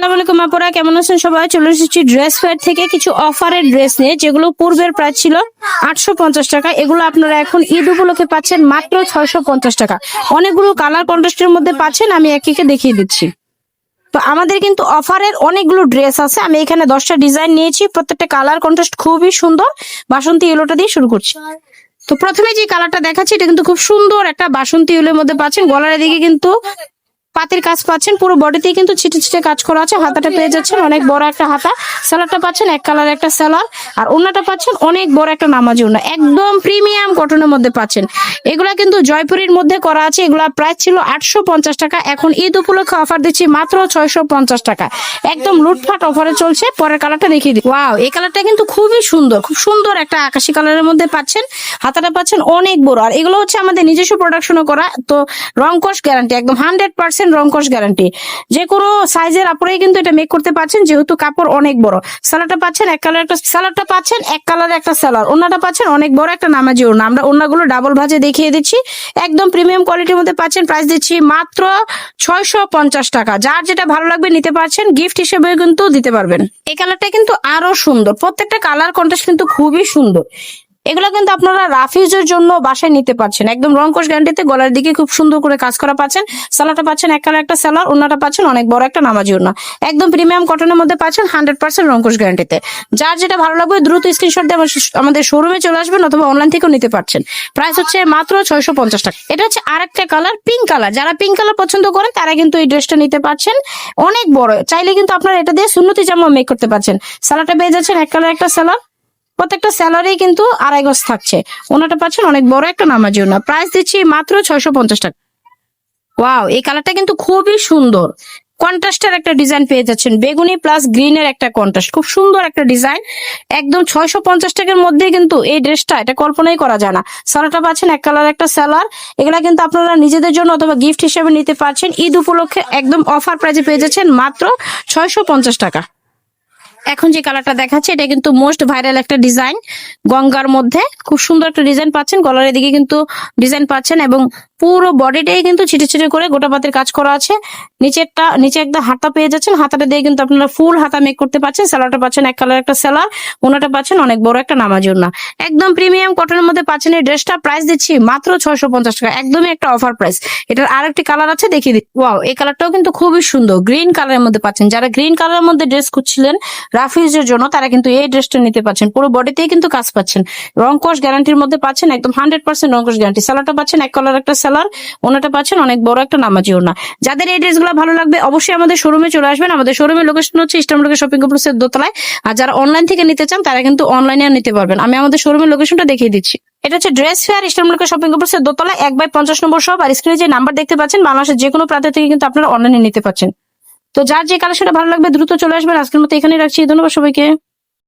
আসসালামু আলাইকুম আপুরা, কেমন আছেন সবাই? চলে এসেছি ড্রেস ফেয়ার থেকে কিছু অফারের ড্রেস নিয়ে, যেগুলো পূর্বের প্রাইস ছিল আটশো পঞ্চাশ টাকা। এগুলো আপনারা এখন ঈদ উপলক্ষে পাচ্ছেন মাত্র ছয়শো পঞ্চাশ টাকা। অনেকগুলো কালার কন্ট্রাস্টের মধ্যে পাচ্ছেন, আমি এক একে দেখিয়ে দিচ্ছি। তো আমাদের কিন্তু অফারের অনেকগুলো ড্রেস আছে। আমি এখানে দশটা ডিজাইন নিয়েছি। প্রত্যেকটা কালার কন্ট্রাস্ট খুবই সুন্দর। বাসন্তী ইয়েলোটা দিয়ে শুরু করছি। তো প্রথমে যে কালারটা দেখাচ্ছি, এটা কিন্তু খুব সুন্দর একটা বাসন্তী ইয়েলোর মধ্যে পাচ্ছেন। গলার দিকে কিন্তু পাতির কাজ পাচ্ছেন পুরো বডিতে কিন্তু ছিটে ছিটে কাজ করা আছে হাতাটা পেয়ে যাচ্ছেন অনেক বড় একটা হাতা। স্যালাডটা পাচ্ছেন এক কালার একটা স্যালার আর ওনাটা পাচ্ছেন অনেক বড় একটা নামাজি ওনা। একদম প্রিমিয়াম কটনের মধ্যে পাচ্ছেন। এগুলা কিন্তু জয়পুরের মধ্যে করা আছে, এগুলা প্রাইস ছিল আটশো পঞ্চাশ টাকা। এখন ঈদ উপলক্ষে অফার দিচ্ছি মাত্র ছয়শো পঞ্চাশ টাকা। একদম লুটফাট অফারে চলছে, পরের কালারটা দেখিয়ে দিই। ওয়াও এই কালারটা কিন্তু খুবই সুন্দর, খুব সুন্দর একটা আকাশি কালারের মধ্যে পাচ্ছেন। হাতাটা পাচ্ছেন অনেক বড়, আর এগুলো হচ্ছে আমাদের নিজস্ব প্রোডাকশনও করা, তো রং কস গ্যারান্টি একদম হান্ড্রেড পার্সেন্ট রং কস গ্যারান্টি যে কোনো সাইজের আপুরাই কিন্তু এটা মেক করতে পারছেন যেহেতু কাপড় অনেক বড়। সালাডটা পাচ্ছেন এক কালার একটা স্যালাডটা পাচ্ছেন এক কালার একটা সালার ওনাটা পাচ্ছেন অনেক বড় একটা নামাজি ওনা আমরা ওনাগুলো ডাবল ভাজে দেখিয়ে দিচ্ছি। একদম প্রিমিয়াম কোয়ালিটির মধ্যে পাচ্ছেন প্রাইস দিচ্ছি মাত্র ছয়শো পঞ্চাশ টাকা। যার যেটা ভালো লাগবে নিতে পারছেন গিফট হিসেবে কিন্তু দিতে পারবেন। এই কালারটা কিন্তু আরও সুন্দর। প্রত্যেকটা কালার কন্ট্রাস্ট কিন্তু খুবই সুন্দর। এগুলো কিন্তু আপনারা রাফিউজের জন্য বাসায় নিতে পারছেন। একদম রংকশ গ্যারান্টিতে গলার দিকে খুব সুন্দর করে কাজ করা পাচ্ছেন। সালাটা পাচ্ছেন এক কালার একটা সালার অন্যটা পাচ্ছেন অনেক বড় একটা নামাজি ওনা একদম প্রিমিয়াম কটনের মধ্যে পাচ্ছেন হান্ড্রেড পার্সেন্ট রংকশ গ্যারান্টিতে। যার যেটা ভালো লাগবে দ্রুত স্ক্রিনশট দিয়ে আমাদের শোরুমে চলে আসবেন অথবা অনলাইন থেকেও নিতে পারছেন। প্রাইস হচ্ছে মাত্র ছয়শো পঞ্চাশ টাকা। এটা হচ্ছে আরেকটা কালার পিঙ্ক কালার যারা পিঙ্ক কালার পছন্দ করেন, তারা কিন্তু এই ড্রেসটা নিতে পারছেন। অনেক বড়। চাইলে কিন্তু আপনারা এটা দিয়ে সুন্নতি জামা মেক করতে পারছেন। সালাটা পেয়ে যাচ্ছেন এক কালার একটা সালার প্রত্যেকটা স্যালারি কিন্তু আড়াই গজ থাকছে। ওনাটা পাচ্ছেন অনেক বড় একটা নামাজি ওনা প্রাইস দিচ্ছি মাত্র ছয়শো পঞ্চাশ টাকা। ওয়াও এই কালারটা কিন্তু খুবই সুন্দর। কন্ট্রাস্টের একটা ডিজাইন পেয়ে যাচ্ছেন। বেগুনি প্লাস গ্রিনের একটা কন্ট্রাস্ট খুব সুন্দর একটা ডিজাইন একদম ছয়শো পঞ্চাশ টাকার মধ্যে কিন্তু এই ড্রেসটা এটা কল্পনাই করা যায় না। সালাটা পাচ্ছেন এক কালার একটা স্যালার এগুলা কিন্তু আপনারা নিজেদের জন্য অথবা গিফট হিসেবে নিতে পারছেন। ঈদ উপলক্ষে একদম অফার প্রাইজে পেয়ে যাচ্ছেন মাত্র ছয়শো পঞ্চাশ টাকা। এখন যে কালারটা দেখাচ্ছে, এটা কিন্তু মোস্ট ভাইরাল একটা ডিজাইন। গঙ্গার মধ্যে খুব সুন্দর একটা ডিজাইন পাচ্ছেন। গলার দিকে কিন্তু ডিজাইন পাচ্ছেন এবং পুরো বডিটাই কিন্তু ছিটে ছিটে করে গোটা পাতের কাজ করা আছে। নিচেরটা, নিচে একটা হাতা পেয়ে যাচ্ছেন। হাতাটা দিয়ে কিন্তু আপনারা ফুল হাতা মেক করতে পারছেন স্যালারটা পাচ্ছেন এক কালার একটা স্যালার ওনাটা পাচ্ছেন অনেক বড় একটা নামাজ ওনা একদম প্রিমিয়াম কটনের মধ্যে পাচ্ছেন এই ড্রেসটা প্রাইস দিচ্ছি মাত্র ছয়শো পঞ্চাশ টাকা। একদমই একটা অফার প্রাইস এটার আরেকটি কালার আছে, দেখিয়ে দিই ওয়াও এই কালারটাও কিন্তু খুবই সুন্দর। গ্রিন কালারের মধ্যে পাচ্ছেন। যারা গ্রিন কালারের মধ্যে ড্রেস খুঁজছিলেন রাফিউজের জন্য, তারা কিন্তু এই ড্রেসটা নিতে পাচ্ছেন। পুরো বডিতেই কিন্তু কাজ পাচ্ছেন। রং রংকশ গ্যারান্টির মধ্যে পাচ্ছেন, একদম হান্ড্রেড পার্সেন্ট রং রংকশ গ্যারান্টি স্যালারটা পাচ্ছেন এক কালার একটা স্যালার ওনাটা পাচ্ছেন অনেক বড় একটা নামাজি ওনা। যাদের এই ড্রেসগুলো ভালো লাগবে অবশ্যই আমাদের শোরুমে চলে আসবেন। আমাদের শোরুমের লোকেশন হচ্ছে ইস্টামলোকের শপিং কমপ্লেক্সের দোতলায়। আর যারা অনলাইন থেকে নিতে চান, তারা কিন্তু অনলাইনে নিতে পারবেন। আমি আমাদের শোরুমের লোকেশনটা দেখিয়ে দিচ্ছি। এটা হচ্ছে ড্রেস ফেয়ার ইস্টামলোকের শপিং কমপ্লেক্সের দোতলায়, এক বাই পঞ্চাশ নম্বর সব আর স্ক্রিনে যে নাম্বার দেখতে পাচ্ছেন, বাংলাদেশের যে কোনো প্রান্ত থেকে কিন্তু আপনারা অনলাইনে নিতে পারছেন। তো যার যে কালেকশনটা ভালো লাগবে, দ্রুত চলে আসবেন। আজকের মতো এখানে রাখছি। ধন্যবাদ সবাইকে।